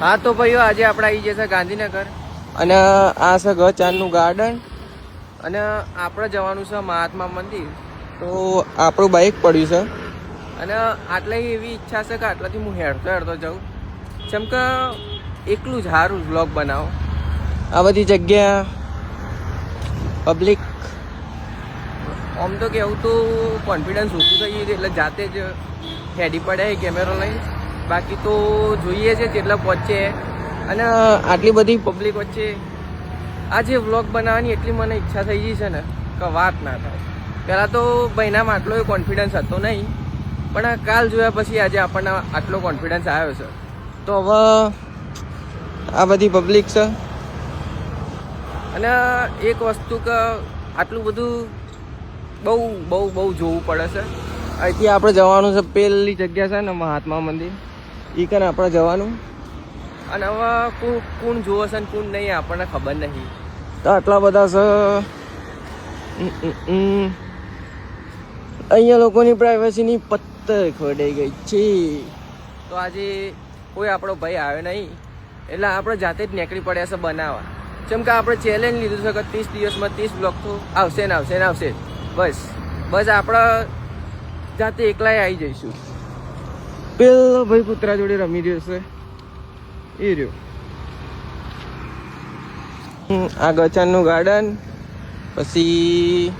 હા, તો ભાઈઓ, આજે આપણે આવી જશે ગાંધીનગર. અને આ છે ગચાનનું ગાર્ડન. અને આપણે જવાનું છે મહાત્મા મંદિર. તો આપણું બાઇક પડ્યું છે. અને આટલી એવી ઈચ્છા છે કે આટલાથી હું હેડતો હેડતો જાઉં. જેમ કે એકલું જ સારું વ્લોગ બનાવો. આ બધી જગ્યા પબ્લિક આમ તો કેવું તો કોન્ફિડન્સ ઓછું થઈ ગયું એટલે જાતે જ હેડી પડે કેમેરો લઈને. બાકી તો જોઈએ છે જેટલા પહોંચે અને આટલી બધી પબ્લિક વચ્ચે આ જે વ્લોગ બનાવવાની એટલી મને ઈચ્છા થઈ ગઈ છે ને, કે વાત ના થાય. પહેલાં તો ભાઈનામાં આટલો કોન્ફિડન્સ હતો નહીં, પણ કાલ જોયા પછી આજે આપણને આટલો કોન્ફિડન્સ આવ્યો છે. તો હવે આ બધી પબ્લિક છે. અને, એક વસ્તુ કે આટલું બધું બહુ બહુ બહુ જોવું પડે છે. અહીંથી આપણે જવાનું છે પેલી જગ્યા છે ને મહાત્મા મંદિર. એ કને આપણે જવાનું? અને હવે કોણ કોણ જુઓ છે ને કોણ નહીં આપણને ખબર નહીં. તો આટલા બધા છે. અહીંયા લોકોની પ્રાઇવસીની પત્તર ખોડાઈ ગઈ છે. તો આજે કોઈ આપણો ભાઈ આવ્યો નહીં. એટલે આપણે જાતે જ નીકળી પડ્યા છે બનાવવા. જેમ કે આપણે ચેલેન્જ લીધું છે કે ત્રીસ દિવસમાં ત્રીસ બ્લોક તો આવશે ને આવશે ને આવશે બસ. બસ આપણે જાતે એકલાય આવી જઈશું. પેલો ભાઈ કૂતરા જોડે રમી રહ્યો છે. એ રહ્યો. આ ગચાનનું ગાર્ડન પછી